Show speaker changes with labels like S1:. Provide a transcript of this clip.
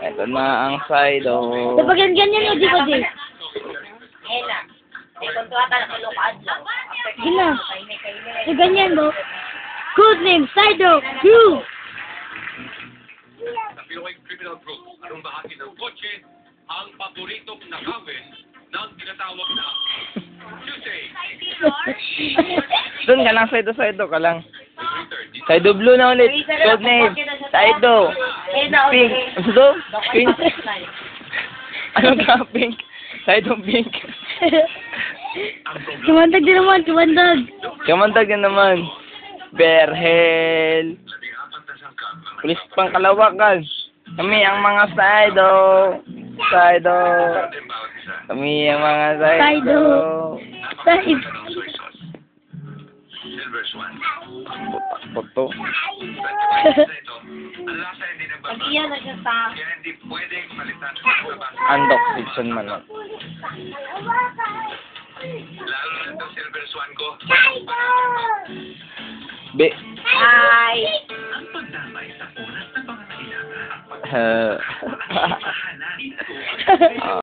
S1: Ito na ang side, oh.
S2: Kapag yan ganyan, hindi ko di.
S3: Ela. Kung tuwa ka na kalukad lang.
S2: Gina. So, ganyan mo. Code name, Sido, you.
S4: Sa Pinoy Criminal Group, anong bahagi ng kotse ang paboritong nakawin ng tinatawag na Tuesday?
S1: Doon ka lang, side side ka lang. Side blue na ulit. Code name. Side Pink. Ano? Pink. Ano ka, pink? Side pink.
S2: Kumandag din naman, kumandag.
S1: Kamantag na naman. Berhel. Pulis pang kalawakan. Kami ang mga Sido. Sido. Kami ang mga Sido.
S2: Side.
S4: Silver Ang lasa hindi nagbabago.
S3: Pag-iyan na siya sa...
S4: Kaya hindi pwedeng palitan sa baba.
S1: Andok Dixon man. oh.
S4: Lalo na itong Silver Swan ko.
S1: Be.
S3: Hi!
S4: Ang pagdamay sa oras na pangangailangan.
S1: Uh,